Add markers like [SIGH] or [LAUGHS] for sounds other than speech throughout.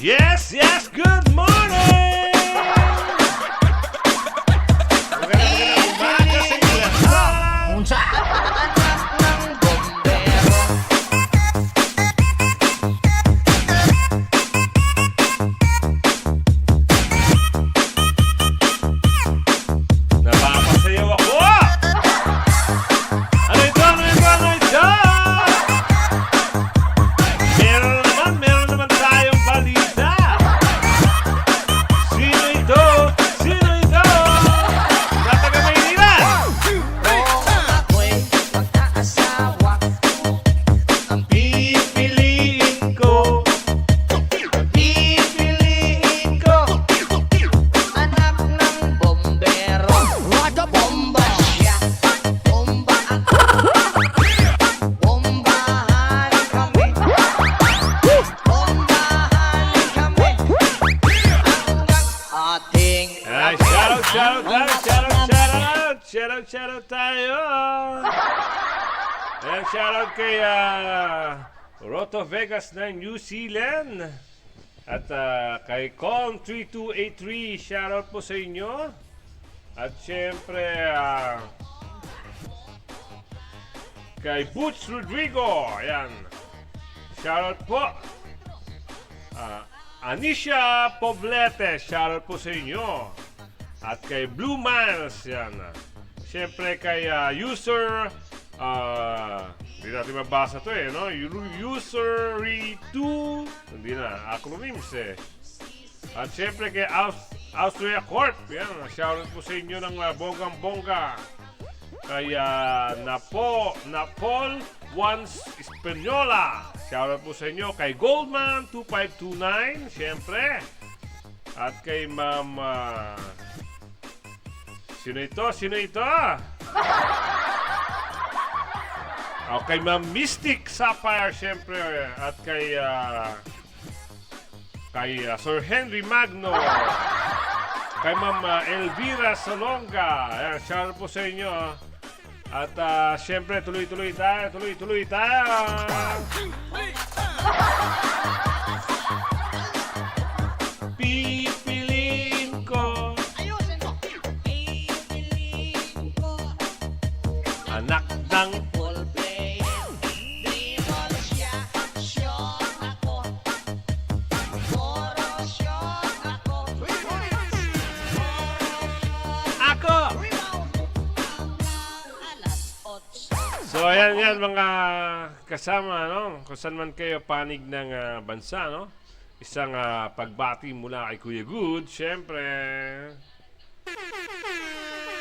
Yes, yes, good morning! Ayan, shoutout kay ah, Roto Vegas ng New Zealand. At ah, kay Com3283, shoutout po sa inyo. At syempre, ah, kay Boots Rodrigo, ayan. Shoutout po. Ah, Anisha Poblete, shoutout po sa inyo. At kay Blue Miles, yan. Siyempre kay ah, user, ah, hindi natin mabasa to eh, no? Usery2, hindi na, acronyms eh. At siyempre kay Aus Austria Corp, yan, shoutout po sa inyo ng ah, bonggang-bongga. Kay ah, Napo, Napol Once Espanola. Shoutout po sa inyo. Kay Goldman 2529, syempre. At kay Ma'am... ah, sino ito? Sino ito? [LAUGHS] O kay Ma'am Mystic Sapphire, syempre. At kay... ah, kay ah, Sir Henry Magno. Kay Ma'am ah, Elvira Salonga. Ayan, shoutout po sa inyo. At ah, syempre, tuloy-tuloy tayo, tuloy-tuloy tayo. 8 So ayan yan mga kasama no, kung saan man kayo panig ng ah, bansa no. Isang ah, pagbati mula kay Kuya Good, syempre.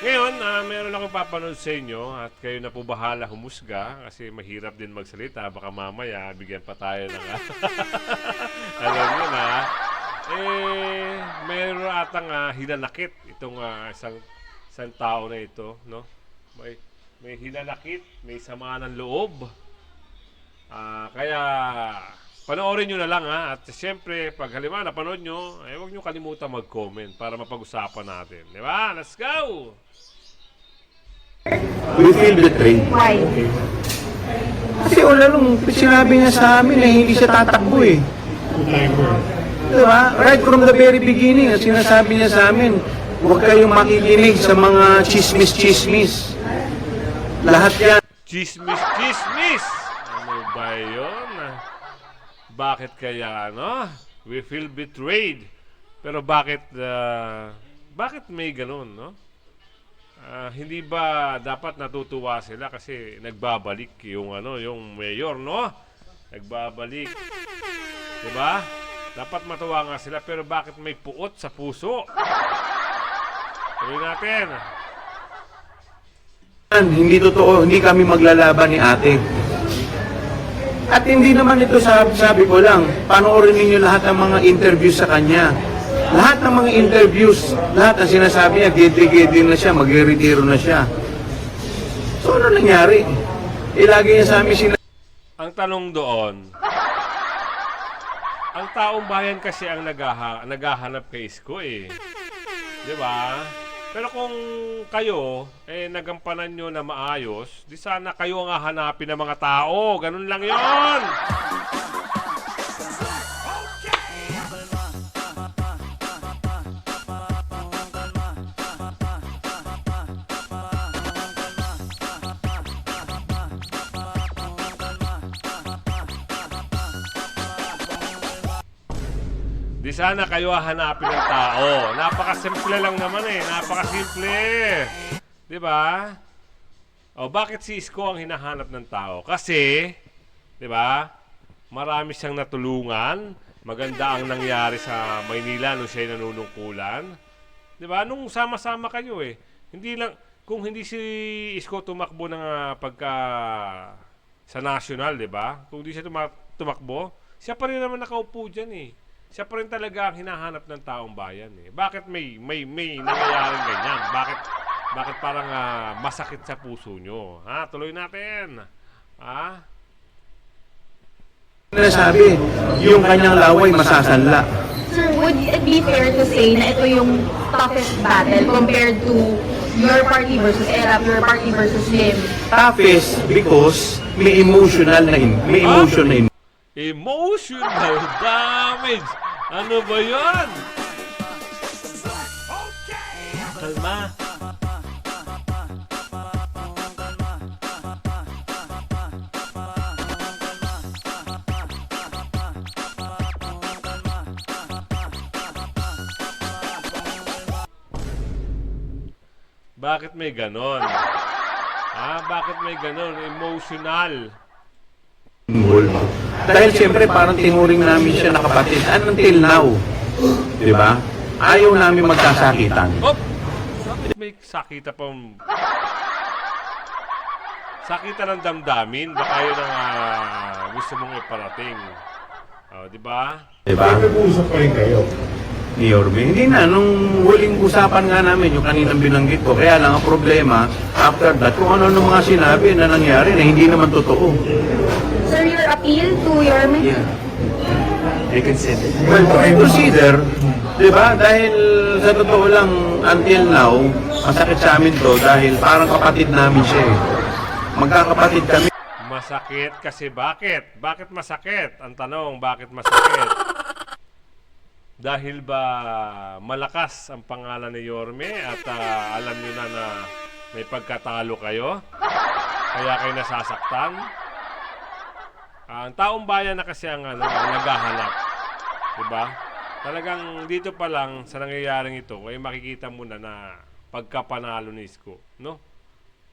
Ngayon, ah, meron akong papanood sa inyo at kayo na po bahala humusga kasi mahirap din magsalita. Baka mamaya bigyan pa tayo ng [LAUGHS] alam nyo na. Eh, meron atang ah, hinanakit itong ah, isang, isang tao na ito, no? May, may hinanakit, may sama ng loob. Ah, kaya panoorin nyo na lang ha. At siyempre, pag halimbawa napanood nyo, eh, huwag nyo kalimutan mag-comment para mapag-usapan natin. Di ba? Let's go! We feel betrayed. Why? Kasi wala nung sinabi niya sa amin na hindi siya tatakbo eh. Diba? Right from the very beginning, ang sinasabi niya sa amin, huwag kayong makikinig sa mga chismis-chismis. Lahat yan. Chismis, chismis! Ano ba yun? Bakit kaya, no? We feel betrayed. Pero bakit, ah, bakit may ganun, no? Ah, hindi ba dapat natutuwa sila kasi nagbabalik yung ano, yung mayor, no? Nagbabalik. 'Di ba? Dapat matuwa nga sila pero bakit may puot sa puso? Tuloy natin. Hindi totoo, hindi kami maglalaban ni ate. At hindi naman ito sabi, sabi ko lang, panoorin ninyo lahat ng mga interviews sa kanya. Lahat ng mga interviews, lahat ng sinasabi niya, gede-gede na siya, magre-retiro na siya. So ano nangyari? Eh, lagi niya sa amin sinasabi, Ang tanong doon, ang taong bayan kasi ang naghaha, naghahanap kay Isko eh. Di ba? Pero kung kayo, eh, nagampanan nyo na maayos, di sana kayo ang hahanapin ng mga tao. Ganun lang yon. Sana kayo hahanapin ng tao. Napakasimple lang naman eh. Napakasimple. Di ba? O bakit si Isko ang hinahanap ng tao? Kasi, di ba? Marami siyang natulungan. Maganda ang nangyari sa Maynila nung siya'y nanunungkulan. Di ba? Nung sama-sama kayo eh. Hindi lang, kung hindi si Isko tumakbo ng ah, pagka sa national, di ba? Kung hindi siya tuma- tumakbo, siya pa rin naman nakaupo dyan eh. Siya pa rin talaga ang hinahanap ng taong bayan eh. Bakit may may may nangyayaring ganyan? Bakit bakit parang ah, masakit sa puso nyo? Ha? Tuloy natin. Ha? Nasabi, yung kanyang laway masasanla. Sir, would it be fair to say na ito yung toughest battle compared to your party versus ERAP, your party versus LIM? Toughest because may emotional na in, may emotion na in. Emotional damage. Ano ba yan? Kalma. Bakit may ganon? Ah, bakit may ganon? Emotional. Dahil siyempre parang tinuring namin siya na kapatid until now. Di ba? Ayaw namin magkasakitan. Bakit may sakita pang... Sakita ng damdamin? Baka yun ang ah, gusto mong iparating. Oh, di ba? Di ba? Nag-uusap pa rin kayo. Ni Yorme. Hindi na, nung huling usapan nga namin, yung kaninang binanggit ko, kaya lang ang problema, after that, kung ano ng mga sinabi na nangyari na hindi naman totoo. Sir, your appeal to your Well, I consider, di ba, dahil sa totoo lang, until now, masakit sa amin to dahil parang kapatid namin siya eh. Magkakapatid kami. Masakit kasi bakit? Bakit masakit? Ang tanong, bakit masakit? Dahil ba malakas ang pangalan ni Yorme at ah, alam nyo na na may pagkatalo kayo? Kaya kayo nasasaktan? Ah, ang taong bayan na kasi ang, ano, ang naghahanap. Diba? Talagang dito pa lang sa nangyayaring ito, ay makikita mo na na pagkapanalo ni Isko. No?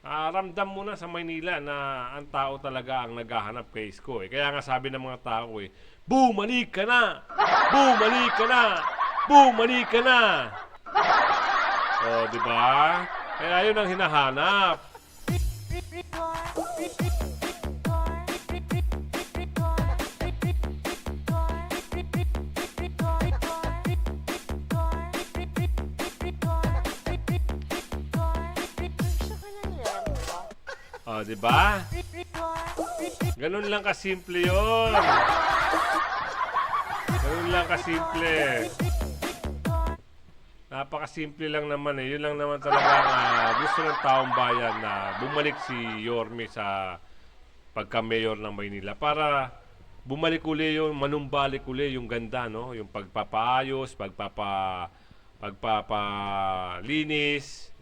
Ah, ramdam mo na sa Maynila na ang tao talaga ang naghahanap kay Isko. Eh. Kaya nga sabi ng mga tao eh, Bumalik ka na! Bumalik ka na! Bumalik ka na! [LAUGHS] Oh, di ba? Kaya yun ang hinahanap. Oh, di ba? Ganun lang kasimple yun. Ganun lang kasimple. Napakasimple lang naman eh. Yun lang naman talaga ang ah, gusto ng taong bayan na bumalik si Yorme sa pagka-mayor ng Maynila para bumalik uli yung manumbalik uli yung ganda no yung pagpapaayos pagpapa pagpapalinis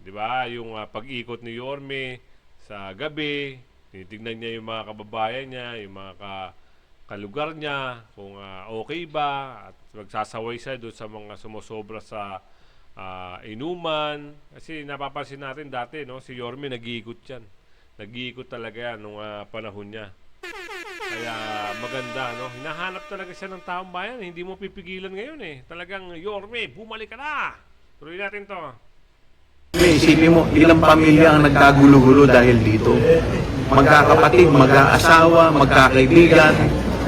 di ba yung ah, pag-ikot ni Yorme sa gabi tinitignan niya yung mga kababayan niya yung mga ka, kalugar niya kung ah, okay ba at magsasaway siya doon sa mga sumusobra sa ah, inuman kasi napapansin natin dati no si Yorme nag-iikot yan nag-iikot talaga yan nung ah, panahon niya kaya maganda, no? Hinahanap talaga siya ng taong bayan. Hindi mo pipigilan ngayon eh. Talagang, Yorme, bumalik ka na! Tuloy natin to. May isipin mo, ilang pamilya ang nagkagulo-gulo dahil dito. Magkakapatid, mag-aasawa, magkakaibigan.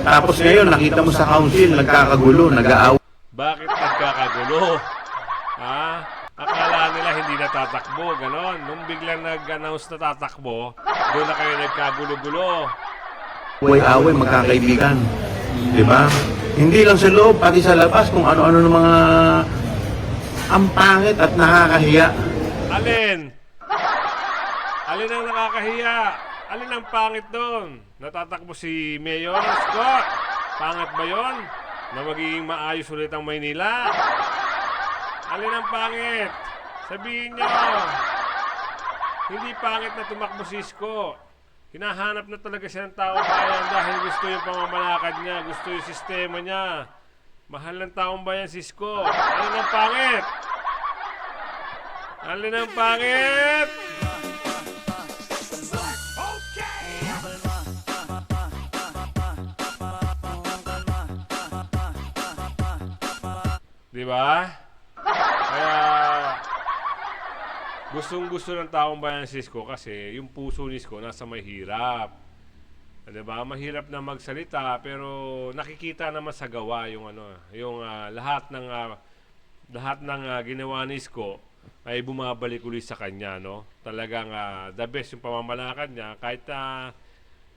Tapos ngayon, nakita mo sa council, nagkakagulo, nag-aaway. Bakit nagkakagulo? Ha? Akala nila hindi natatakbo, ganon. Nung biglang nag-announce na tatakbo, doon na kayo nagkagulo-gulo. away magkakaibigan. Di ba? Hindi lang sa loob, pati sa labas, kung ano-ano ng mga ang pangit at nakakahiya. Alin? Alin ang nakakahiya? Alin ang pangit doon? Natatakbo si Mayor Scott. Pangit ba yon? Na magiging maayos ulit ang Maynila? Alin ang pangit? Sabihin nyo. Hindi pangit na tumakbo si Isko. Hinahanap na talaga siya ng tao bayan dahil gusto yung pamamalakad niya, gusto yung sistema niya. Mahal ng taong bayan, Cisco. Alin ang pangit? Alin ang pangit? Di ba? Kaya gustong gusto ng taong bayan si Isko kasi yung puso ni Isko nasa mahirap. Di ba? Mahirap na magsalita pero nakikita naman sa gawa yung ano, yung ah, lahat ng ah, lahat ng ah, ginawa ni Isko ay bumabalik ulit sa kanya, no? Talagang ah, the best yung pamamalakad niya kahit ah,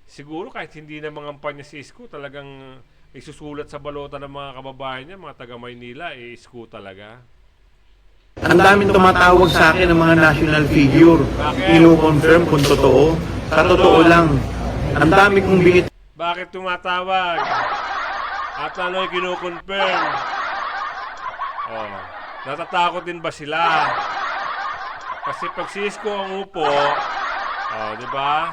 siguro kahit hindi na mga kampanya si Isko, talagang isusulat sa balota ng mga kababayan niya, mga taga Maynila, eh, Isko talaga. Ang daming tumatawag sa akin ng mga national figure. Bakit? Ino-confirm kung totoo. Sa totoo lang. Ang dami kong bingit Bakit tumatawag? At ano yung kinukonfirm? Oh, natatakot din ba sila? Kasi pag si Isko ang upo, oh, di ba?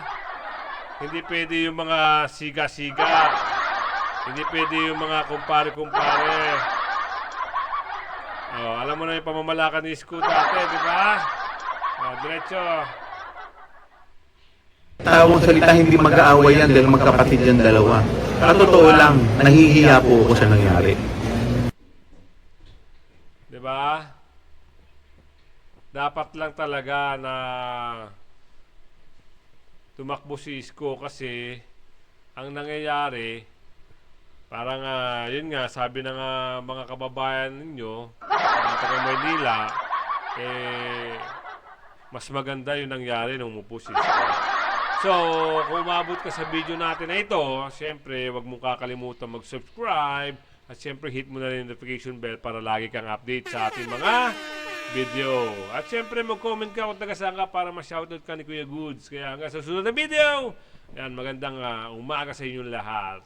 Hindi pwede yung mga siga-siga. Hindi pwede yung mga kumpare-kumpare. Oh, alam mo na yung pamamalakan ni Isko dati, di ba? Oh, diretso. tawang salita hindi mag-aaway yan dahil magkapatid yan dalawa. Sa totoo lang, nahihiya po ako sa nangyari. Ba? Dapat lang talaga na tumakbo si Isko kasi ang nangyayari parang ah, yun nga sabi ng ah, mga kababayan ninyo mga taga Maynila eh mas maganda yung nangyari nung umupo si Isko. So, kung umabot ka sa video natin na ito, syempre, wag mong kakalimutan mag-subscribe at syempre hit mo na rin yung notification bell para lagi kang update sa ating mga video. At syempre, mag-comment ka kung taga saan ka para ma-shoutout ka ni Kuya Goods. Kaya hanggang sa susunod na video, yan, magandang ah, umaga sa inyong lahat.